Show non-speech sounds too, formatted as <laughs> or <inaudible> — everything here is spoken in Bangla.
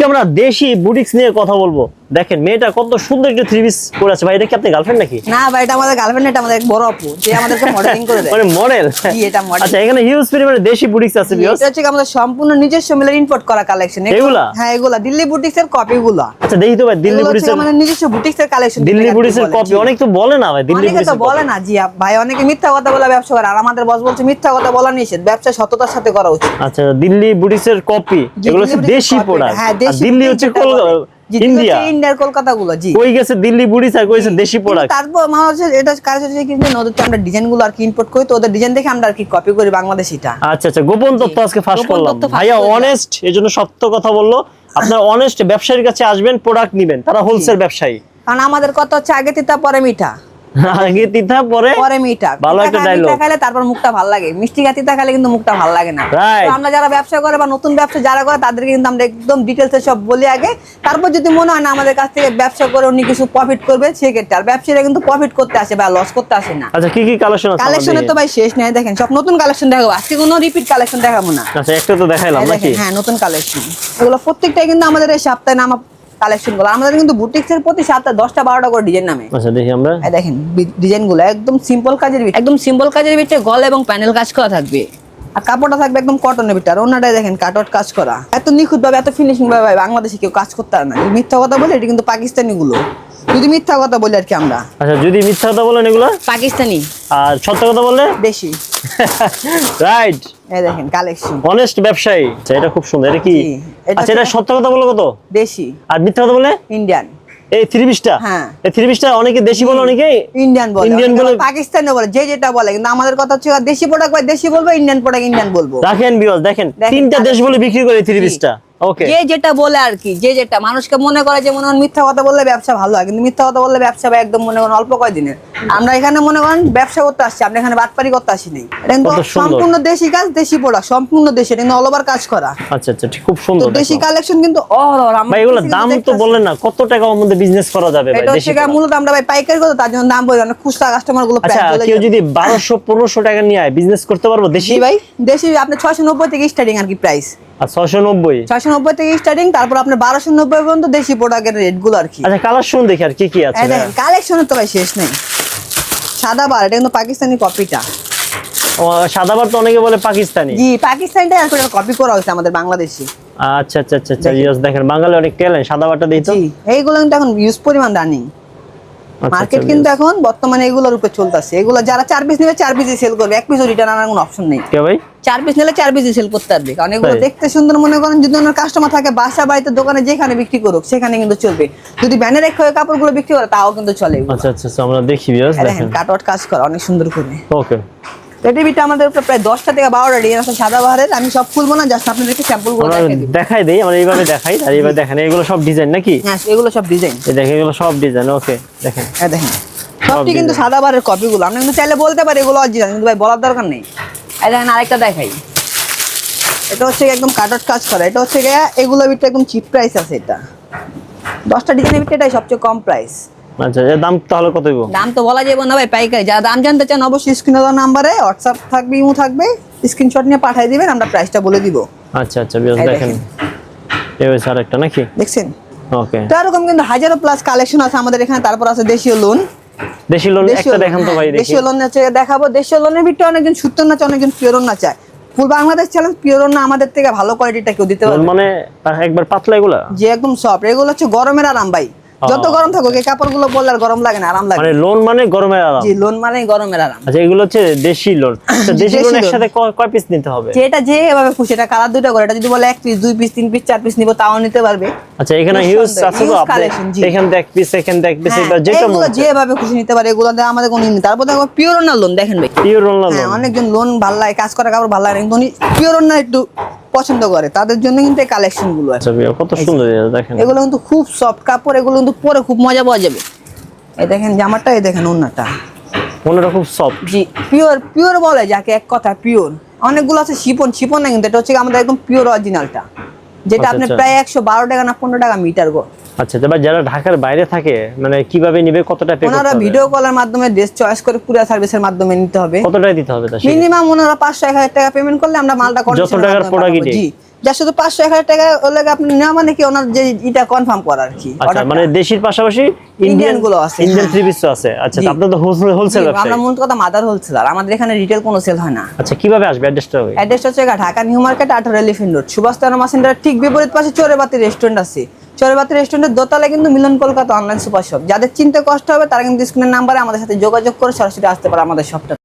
আজকে আমরা দেশি বুটিক্স নিয়ে কথা বলব। দেখেন মেয়েটা কত সুন্দর একটা থ্রি পিস পরে আছে। ভাই এটা কি আপনি গার্লফ্রেন্ড নাকি? না ভাই এটা আমাদের গার্লফ্রেন্ড এটা আমাদের এক বড় আপু। যে আমাদেরকে মডেলিং করে দেয়। <laughs> মানে মডেল জি, এটা model। আচ্ছা এখানে হিউজ পরিমাণে দেশি বুটিক্স আছে বিয়স এটা হচ্ছে আমাদের সম্পূর্ণ নিজস্ব মিলের ইম্পোর্ট করা কালেকশন এগুলা? হ্যাঁ এগুলা। দিল্লি বুটিক্স এর কপি গুলা। আচ্ছা দেখি তো ভাই দিল্লি হচ্ছে বুটিক্সের আমাদের নিজস্ব বুটিক্স এর কালেকশন দিল্লি বুটিক্সের কপি অনেক তো বলে না ভাই দিল্লি অনেকে তো বলে না জি ভাই অনেকে মিথ্যা কথা বলে ব্যবসা করে। আর আমাদের বস বলছে মিথ্যা কথা বলা নিষেধ। ব্যবসা সততার সাথে করা উচিত। আচ্ছা দিল্লি বুটিক্সের কপি এগুলো হচ্ছে দেশি প্রোডাক্ট হ্যাঁ দিল্লি হচ্ছে দিল্লি ইন্ডিয়া। ইন্ডিয়ার কলকাতা গুলো জি। কই গেছে দিল্লি বুটিক্স আর কই দেশি প্রোডাক্ট তারপর আমার হচ্ছে এটা কাজ হচ্ছে কি ওদের তো আমরা ডিজাইনগুলো আর কি ইম্পোর্ট করি তো ওদের ডিজাইন দেখে আমরা আর কি কপি করি আচ্ছা আচ্ছা গোপন তথ্য আজকে ফাঁস করলাম। ভাইয়া অনেস্ট সত্য কথা বলল। আপনার অনেস্ট ব্যবসায়ীর কাছে আসবেন প্রোডাক্ট নিবেন। তারা হোলসেল ব্যবসায়ী। কারণ আমাদের কথা হচ্ছে আগে তিতা পরে মিঠা। আগে তিথা পরে পরে মিঠা। ভালো একটা মিঠা dialogue। তারপর মুখটা ভালো লাগে। মিষ্টি খা তিতা খাইলে কিন্তু মুখটা ভালো লাগে না। তো আমরা যারা ব্যবসা করে বা নতুন ব্যবসা যারা করে তাদেরকে কিন্তু আমরা একদম ডিটেলসে সব বলি আগে। তারপর যদি মনে হয় না আমাদের কাছ থেকে ব্যবসা করে উনি কিছু প্রফিট করবে সেক্ষেত্রে আর ব্যবসায়ীরা কিন্তু প্রফিট করতে আসে বা লস করতে আসে না। আচ্ছা কি কি কালেকশন আছে কালেকশনে তো ভাই শেষ নেই দেখেন সব নতুন কালেকশন দেখাবো। আজকে কোনো রিপিট কালেকশন দেখাবো না। আচ্ছা একটা তো দেখাইলাম নাকি? হ্যাঁ নতুন কালেকশন এগুলো প্রত্যেকটাই কিন্তু আমাদের এই সপ্তাহে নামা কালেকশনগুলো। আমাদের কিন্তু বুটিক্স এর প্রতি সাতটা দশটা বারোটা করে ডিজাইন নামে। আচ্ছা দেখি আমরা। দেখেন ডিজাইনগুলো একদম সিম্পল কাজের ভিতরে একদম সিম্পল কাজের ভিতরে গল এবং প্যানেল কাজ করা থাকবে। আর কাপড়টা থাকবে একদম কটনের ভিতরে। আর ওনাটাই দেখেন কাটওয়ার্ট কাজ করা। এত নিখুঁত ভাবে এত ফিনিশিং ভাবে বাংলাদেশে কেউ কাজ করতে পারে না। মিথ্যা কথা বলে এটা কিন্তু পাকিস্তানি গুলো যদি মিথ্যা কথা বলি আর কি আমরা। আচ্ছা যদি মিথ্যা কথা বলেন এগুলো? পাকিস্তানি। আর সত্য কথা বললে? দেশি। <laughs> রাইট এই দেখেন কালেকশন অনেস্ট ব্যবসায়ী। আচ্ছা এটা খুব সুন্দর। এটা কি? আচ্ছা এটা সত্য কথা বলে কত? দেশি। আর মিথ্যা কথা বলে ইন্ডিয়ান এই থ্রি পিসটা হ্যাঁ। এই থ্রি পিসটা অনেকে দেশি বলে অনেকে ইন্ডিয়ান বলে। ইন্ডিয়ান বলে। পাকিস্তানি বলে যে যেটা বলে। কিন্তু আমাদের কথা হচ্ছে দেশি প্রোডাক্ট ভাই দেশি বলব ইন্ডিয়ান প্রোডাক্ট ইন্ডিয়ান বলব। রাখেন বিওস দেখেন দেখেন, তিনটা দেশ বলে বিক্রি করে থ্রি। পিসটা যে যেটা বলে আর কি, যে যেটা। মানুষকে মনে করে যে মনে হয় মিথ্যা কথা বললে ব্যবসা ভালো হয়, কিন্তু মিথ্যা কথা বললে ব্যবসা একদম মনে করেন অল্প কয়দিনের। আমরা এখানে মনে করেন ব্যবসা করতে আসছি আমরা এখানে বাটপারি করতে আসি নাই। এটা কিন্তু সম্পূর্ণ দেশি কাজ দেশি প্রোডাক্ট সম্পূর্ণ দেশি এটা কিন্তু অল ওভার কাজ করা। আচ্ছা আচ্ছা খুব সুন্দর দেশি কালেকশন কিন্তু অহরহ আমরা এগুলো দাম তো বললেন না কত টাকার মধ্যে বিজনেস করা যাবে ভাই দেশি হচ্ছে মূলত আমরা ভাই পাইকারি করতে তার জন্য দাম বলি না খুচরা কাস্টমারগুলো আচ্ছা কেউ যদি বারোশো পনেরোশো টাকা নিয়ে বিজনেস করতে পারব দেশি? ভাই দেশি আপনার ছয়শো নব্বই থেকে স্টার্টিং আর কি প্রাইস আর ছশো নব্বই? ছয়শো নব্বই থেকে স্টার্টিং তারপর আপনার বারোশো নব্বই পর্যন্ত দেশি প্রোডাক্টের রেটগুলো আর কি। আচ্ছা কালার শুন দেখি আর কি কি আছে। কালেকশনের তো ভাই শেষ নেই। সাদা বার এটা কিন্তু পাকিস্তানি কপিটা। ও, সাদাবার তো অনেকে বলে পাকিস্তানি। জি পাকিস্তানিটা আসলে কপি করা হয়েছে আমাদের বাংলাদেশি। আচ্ছা আচ্ছা আচ্ছা আচ্ছা দেখেন। বাঙালি অনেক ট্যালেন্ট সাদাবারটা দিই তো। এইগুলো কিন্তু এখন ইউজ পরিমাণ রানিং আচ্ছা, মার্কেট আচ্ছা, কিন্তু এখন বর্তমানে এগুলোর উপরে চলতেছে। এগুলো যারা চার পিস নেবে চার পিসই সেল করবে। এক পিসও রিটার্ন আনার কোনো অপশন নেই। কে ভাই? চার পিস নিলে চার পিসই সেল করতে পারবে। কারণ এগুলো দেখতে সুন্দর মনে করেন যদি ওনার কাস্টমার থাকে বাসা বাড়িতে দোকানে যেখানে বিক্রি করুক সেখানে কিন্তু চলবে। যদি ব্যানের এক হয়ে কাপড়গুলো বিক্রি করে তাও কিন্তু চলে। আচ্ছা আচ্ছা আচ্ছা, আমরা দেখি বিয়াস দেখেন। দেখেন কাজ করে অনেক সুন্দর করে। ওকে রেডিমিটা আমাদের উপরে প্রায় দশটা থেকে বারোটা ডিজাইন আছে সাদা বাহারের। আমি সব খুলবো না জাস্ট আপনাদেরকে স্যাম্পলগুলো দেখাই দেই। আমরা এইভাবে দেখাই আর এইভাবে দেখেন এগুলো সব ডিজাইন নাকি? হ্যাঁ এগুলো সব ডিজাইন এই দেখেন এগুলো সব ডিজাইন ওকে দেখেন। হ্যাঁ দেখেন। সবটি কিন্তু সাদা বারের কপিগুলো আমরা কিন্তু চাইলে বলতে পারি এগুলো অরিজিনাল কিন্তু ভাই বলার দরকার নেই। এই দেখেন আরেকটা দেখাই। এটা হচ্ছে একদম কাটট কাজ করা। এটা হচ্ছে গিয়ে এগুলো একদম চিপ প্রাইস আছে এটা। দশটা ডিজাইনের ভিতরে এটাই সবচেয়ে কম প্রাইস আচ্ছা এর দাম তাহলে কত দাম তো বলা যাবে না ভাই পাইকারি। যারা দাম জানতে চান অবশ্যই স্ক্রিনে দেওয়া নাম্বারে হোয়াটসঅ্যাপ থাকবে ইমো থাকবে স্ক্রিনশট নিয়ে পাঠিয়ে দিবেন আমরা প্রাইসটা বলে দিব। আচ্ছা আচ্ছা দেখেন। এই হয়েছে আরেকটা নাকি? দেখছেন? ওকে। তো এরকম কিন্তু হাজারো প্লাস কালেকশন আছে আমাদের এখানে তারপর আছে দেশীয় লোন দেশি লোন একটা দেখান তো ভাই দেখি। দেশীয় লোন আছে দেখাবো। দেশীয় লোনের ভিতরে অনেকজন সুত্তর না চায় অনেকজন পিওরন না চায়। ফুল বাংলাদেশ চ্যালেঞ্জ পিওরন না আমাদের থেকে ভালো কোয়ালিটিটা কেউ দিতে পারবে মানে একবার পাতলা এগুলা? যে একদম সফট এগুলো হচ্ছে গরমের আরাম ভাই। যত গরম থাকুক এই কাপড়গুলো পরলে আর গরম লাগে না আরাম লাগে মানে লোন মানে গরমের আরাম। জি লোন মানে গরমের আরাম। আচ্ছা এগুলো হচ্ছে দেশি লোন। আচ্ছা দেশি লোন। loan। একসাথে কয় পিস নিতে হবে? যেটা যে এভাবে খুশি এটা কালার দুটো করে। এটা যদি বলে এক পিস দুই পিস তিন পিস চার পিস নিবো তাও নিতে পারবে। আচ্ছা এখানে হিউজ আছে তো আপনি এখান থেকে এক পিস এখান থেকে এক পিস হ্যাঁ, এবার যেটা এগুলো যেভাবে খুশি নিতে পারে এগুলো দিয়ে আমাদের কোনো নেই। তারপর দেখো পিওর না লোন দেখেন ভাই। পিওর লোন হ্যাঁ অনেকজন লোন ভালো লাগে কাজ করা কাপড় ভালো লাগে কিন্তু পিওর না একটু পছন্দ করে তাদের জন্য কিন্তু এই কালেকশনগুলো আছে। আচ্ছা কত সুন্দর দেখেন। এগুলো কিন্তু খুব সফট কাপড় এগুলো কিন্তু পরে খুব মজা পাওয়া যাবে। এই দেখেন জামাটা এই দেখেন ওন্নাটা খুব সফট জি পিওর পিওর বলে যাকে এক কথা পিওর অনেকগুলো আছে শিপন শিপন না কিন্তু এটা হচ্ছে আমাদের একদম পিওর অরিজিনালটা যেটা আচ্ছা, আপনি আচ্ছা। প্রায় একশো বারো টাকা না পনেরো টাকা মিটার গো। আচ্ছা এবার যারা ঢাকার বাইরে থাকে মানে কীভাবে নিবে কতটা পে ওনারা ভিডিও কলের মাধ্যমে ড্রেস চয়েস করে কুরিয়ার সার্ভিসের মাধ্যমে নিতে হবে। কতটাই দিতে হবে তা মিনিমাম ওনারা পাঁচশো এক হাজার টাকা পেমেন্ট করলে আমরা মালটা যত টাকার এটাই। জি। যা শুধু পাঁচশো এক হাজার টাকা হলে আপনি নেওয়া মানে কি ওনার যে এটা কনফার্ম করা আর কি। আচ্ছা মানে দেশির পাশাপাশি ইন্ডিয়ানগুলো আছে, ইন্ডিয়ান। থ্রি পিস আছে। আচ্ছা জি। তো আপনার হোলসেল হোলসেল জি, আমরা মূলত কথা মাদার হোলসেলার আমাদের এখানে রিটেল কোনো সেল হয় না। আচ্ছা কীভাবে আসবে অ্যাড্রেসটা হবে অ্যাড্রেসটা হচ্ছে ঢাকা নিউ মার্কেট আঠারো এলিফেন্ট রোড। সুভাষ তারমা সেন্টার ঠিক বিপরীত পাশে চোরেবাতি রেস্টুরেন্ট আছে। চোরেবাতি রেস্টুরেন্টের দোতলায় কিন্তু Milan Kolkata online super shop যাদের চিনতে কষ্ট হবে, তারা কিন্তু স্ক্রিনের নাম্বারে আমাদের সাথে যোগাযোগ করে সরাসরি আসতে পারে আমাদের শপটা